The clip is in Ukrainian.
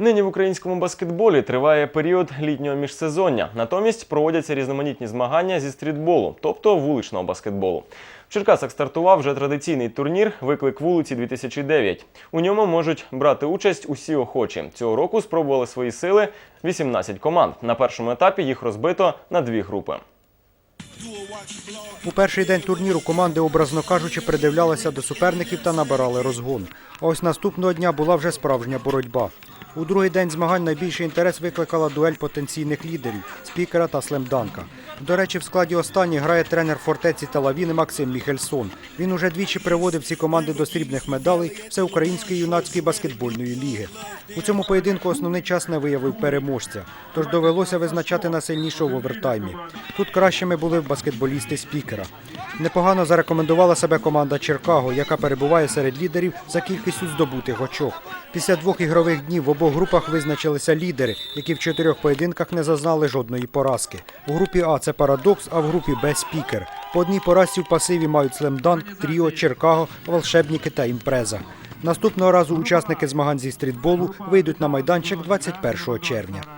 Нині в українському баскетболі триває період літнього міжсезоння. Натомість проводяться різноманітні змагання зі стрітболу, тобто вуличного баскетболу. В Черкасах стартував вже традиційний турнір Виклик вулиці 2009 У ньому можуть брати участь усі охочі. Цього року спробували свої сили 18 команд. На першому етапі їх розбито на дві групи. У перший день турніру команди, образно кажучи, придивлялися до суперників та набирали розгон. А ось наступного дня була вже справжня боротьба. У другий день змагань найбільший інтерес викликала дуель потенційних лідерів спікера та слемданка. До речі, в складі останніх грає тренер фортеці Телавіни Максим Міхельсон. Він уже двічі приводив ці команди до срібних медалей Всеукраїнської юнацької баскетбольної ліги. У цьому поєдинку основний час не виявив переможця, тож довелося визначати на в овертаймі. Тут кращими були баскетболісти спікера. Непогано зарекомендувала себе команда Черкаго, яка перебуває серед лідерів за кількістю здобутих очок. Після двох ігрових днів в обох групах визначилися лідери, які в чотирьох поєдинках не зазнали жодної поразки. У групі А це парадокс, а в групі Б спікер. По одній поразці в пасиві мають Слемданк, Тріо, Черкаго, Волшебники та Імпреза. Наступного разу учасники змагань зі стрітболу вийдуть на майданчик 21 червня.